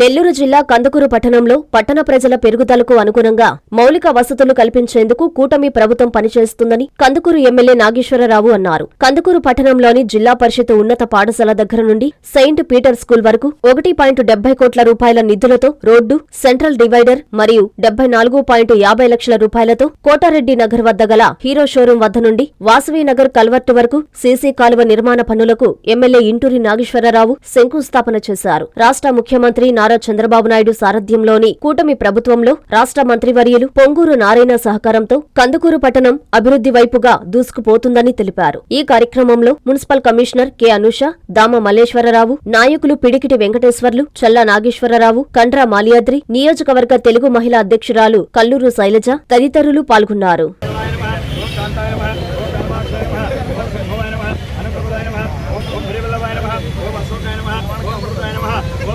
నెల్లూరు జిల్లా కందుకూరు పట్టణంలో పట్టణ ప్రజల పెరుగుదలకు అనుగుణంగా మౌలిక వసతులు కల్పించేందుకు కూటమి ప్రభుత్వం పనిచేస్తుందని కందుకూరు ఎమ్మెల్యే నాగేశ్వరరావు అన్నారు. కందుకూరు పట్టణంలోని జిల్లా పరిషత్ ఉన్నత పాఠశాల దగ్గర నుండి సెయింట్ పీటర్ స్కూల్ వరకు ఒకటి పాయింట్ డెబ్బై కోట్ల రూపాయల నిధులతో రోడ్డు సెంట్రల్ డివైడర్ మరియు డెబ్బై నాలుగు పాయింట్ యాభై లక్షల రూపాయలతో కోటారెడ్డి నగర్ వద్ద గల హీరో షోరూం వద్ద నుండి వాసవి నగర్ కల్వర్టు వరకు సీసీ కాలువ నిర్మాణ పనులకు ఎమ్మెల్యే ఇంటూరి నాగేశ్వరరావు శంకుస్థాపన చేశారు. రాష్ట్ర ముఖ్యమంత్రి నారా చంద్రబాబు నాయుడు సారథ్యంలోని కూటమి ప్రభుత్వంలో రాష్ట్ర మంత్రివర్యులు పొంగూరు నారాయణ సహకారంతో కందుకూరు పట్టణం అభివృద్ధి వైపుగా దూసుకుపోతుందని తెలిపారు. ఈ కార్యక్రమంలో municipal commissioner K Anusha Dama Malleswararao నాయకులు పిడికిటి వెంకటేశ్వర్లు చల్లా నాగేశ్వరరావు కండ్రా మాలియాద్రి నియోజకవర్గ తెలుగు మహిళా అధ్యక్షురాలు కల్లూరు శైలజ తదితరులు పాల్గొన్నారు.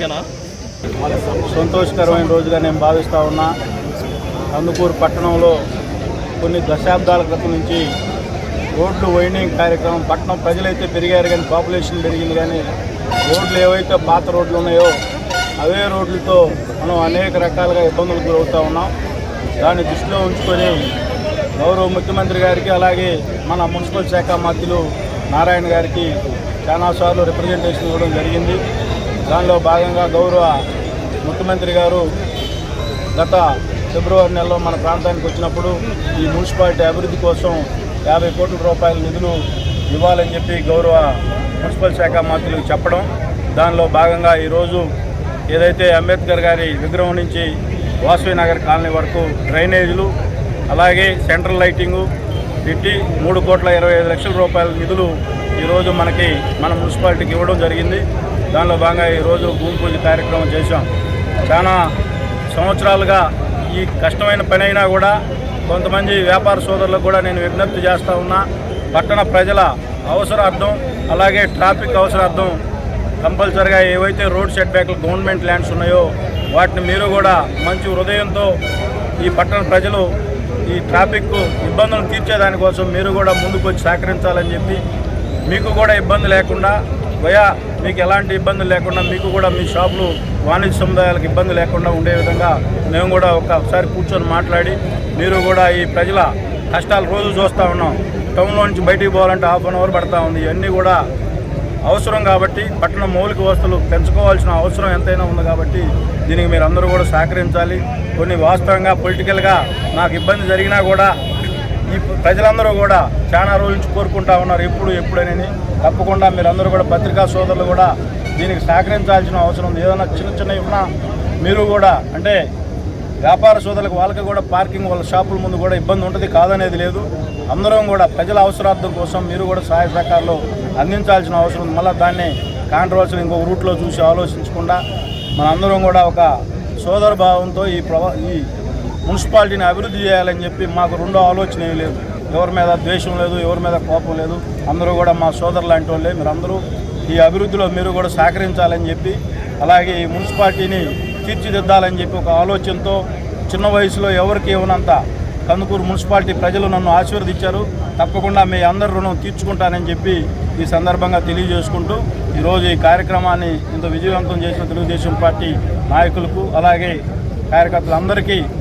ఓకేనా? సంతోషకరమైన రోజుగా నేను భావిస్తూ ఉన్నా. కందుకూరు పట్టణంలో కొన్ని దశాబ్దాల క్రితం నుంచి రోడ్లు వైండింగ్ కార్యక్రమం పట్టణం ప్రజలైతే పెరిగారు కానీ పాపులేషన్ పెరిగింది కానీ రోడ్లు ఏవైతే పాత రోడ్లు ఉన్నాయో అవే రోడ్లతో మనం అనేక రకాలుగా ఇబ్బందులు గురవుతూ ఉన్నాం. దాన్ని దృష్టిలో ఉంచుకొని గౌరవ ముఖ్యమంత్రి గారికి అలాగే మన మున్సిపల్ శాఖ మంత్రులు నారాయణ గారికి చాలాసార్లు రిప్రజెంటేషన్ ఇవ్వడం జరిగింది. దానిలో భాగంగా గౌరవ ముఖ్యమంత్రి గారు గత ఫిబ్రవరి నెలలో మన ప్రాంతానికి వచ్చినప్పుడు ఈ మున్సిపాలిటీ అభివృద్ధి కోసం యాభై కోట్ల రూపాయల నిధులు ఇవ్వాలని చెప్పి గౌరవ మున్సిపల్ శాఖ మంత్రులకు చెప్పడం దానిలో భాగంగా ఈరోజు ఏదైతే అంబేద్కర్ గారి విగ్రహం నుంచి వాసవి నగర్ కాలనీ వరకు డ్రైనేజీలు అలాగే సెంట్రల్ లైటింగు పెట్టి మూడు కోట్ల ఇరవై ఐదు లక్షల రూపాయల నిధులు ఈరోజు మనకి మన మున్సిపాలిటీకి ఇవ్వడం జరిగింది. దానిలో భాగంగా ఈరోజు భూమి పూజ కార్యక్రమం చేశాం. చాలా సంవత్సరాలుగా ఈ కష్టమైన పని అయినా కూడా కొంతమంది వ్యాపార సోదరులకు కూడా నేను విజ్ఞప్తి చేస్తూ ఉన్నా. పట్టణ ప్రజల అవసరార్థం అలాగే ట్రాఫిక్ అవసరార్థం కంపల్సరిగా ఏవైతే రోడ్ సెట్ బ్యాక్లు గవర్నమెంట్ ల్యాండ్స్ ఉన్నాయో వాటిని మీరు కూడా మంచి హృదయంతో ఈ పట్టణ ప్రజలు ఈ ట్రాఫిక్ ఇబ్బందులను తీర్చేదానికోసం మీరు కూడా ముందుకు వచ్చి సహకరించాలని చెప్పి మీకు కూడా ఇబ్బంది లేకుండా భయా మీకు ఎలాంటి ఇబ్బంది లేకుండా మీకు కూడా మీ షాపులు వాణిజ్య సముదాయాలకు ఇబ్బంది లేకుండా ఉండే విధంగా మేము కూడా ఒకసారి కూర్చొని మాట్లాడి మీరు కూడా ఈ ప్రజల కష్టాలు రోజు చూస్తూ ఉన్నాం. టౌన్లో నుంచి బయటికి పోవాలంటే హాఫ్ అన్ అవర్ పడతా ఉంది. ఇవన్నీ కూడా అవసరం కాబట్టి పట్టణ మౌలిక వస్తువులు పెంచుకోవాల్సిన అవసరం ఎంతైనా ఉంది కాబట్టి దీనికి మీరు అందరూ కూడా సహకరించాలి. కొన్ని వాస్తవంగా పొలిటికల్గా నాకు ఇబ్బంది జరిగినా కూడా ఈ ప్రజలందరూ కూడా చాలా రోజుల నుంచి కోరుకుంటా ఉన్నారు ఎప్పుడు ఎప్పుడని తప్పకుండా మీరందరూ కూడా పత్రికా సోదరులు కూడా దీనికి సహకరించాల్సిన అవసరం ఉంది. ఏదైనా చిన్న చిన్న ఉన్నా మీరు కూడా అంటే వ్యాపార సోదరులకు వాళ్ళకి కూడా పార్కింగ్ వాళ్ళ షాపుల ముందు కూడా ఇబ్బంది ఉంటుంది కాదనేది లేదు. అందరం కూడా ప్రజల అవసరార్థం కోసం మీరు కూడా సహాయ సహకారాలు అందించాల్సిన అవసరం ఉంది. మళ్ళీ దాన్ని కాంట్రవర్సీ ఇంకొక రూట్లో చూసి ఆలోచించకుండా మనందరం కూడా ఒక సోదర భావంతో ఈ ప్రవా ఈ మున్సిపాలిటీని అభివృద్ధి చేయాలని చెప్పి మాకు రెండో ఆలోచన లేదు. ఎవరి మీద ద్వేషం లేదు ఎవరి మీద కోపం లేదు. అందరూ కూడా మా సోదరు లాంటి వాళ్ళే. మీరు అందరూ ఈ అభివృద్ధిలో మీరు కూడా సహకరించాలని చెప్పి అలాగే ఈ మున్సిపాలిటీని తీర్చిదిద్దాలని చెప్పి ఒక ఆలోచనతో చిన్న వయసులో ఎవరికి ఇవ్వనంత కందుకూరు మున్సిపాలిటీ ప్రజలు నన్ను ఆశీర్వదించారు. తప్పకుండా మీ అందరి రుణం తీర్చుకుంటానని చెప్పి ఈ సందర్భంగా తెలియజేసుకుంటూ ఈరోజు ఈ కార్యక్రమాన్ని ఇంత విజయవంతం చేసిన తెలుగుదేశం పార్టీ నాయకులకు అలాగే కార్యకర్తలందరికీ